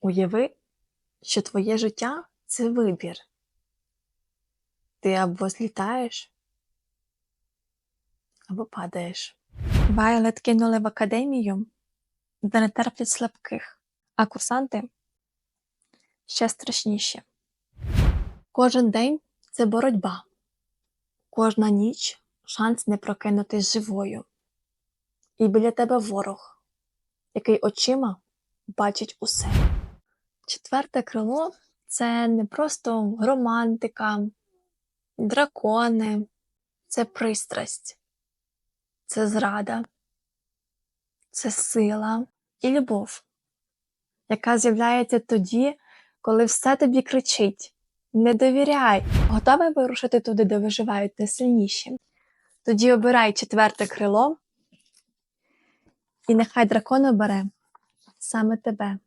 Уяви, що твоє життя це вибір. Ти або злітаєш, або падаєш. Вайолет кинули в академію, де не терплять слабких, а курсанти ще страшніші. Кожен день це боротьба, кожна ніч шанс не прокинутись живою. І біля тебе ворог, який очима бачить усе. Четверте крило це не просто романтика, дракони, це пристрасть, це зрада, це сила і любов, яка з'являється тоді, коли все тобі кричить: не довіряй, готовий вирушити туди, де виживають найсильніші. Тоді обирай четверте крило, і нехай дракон обере саме тебе.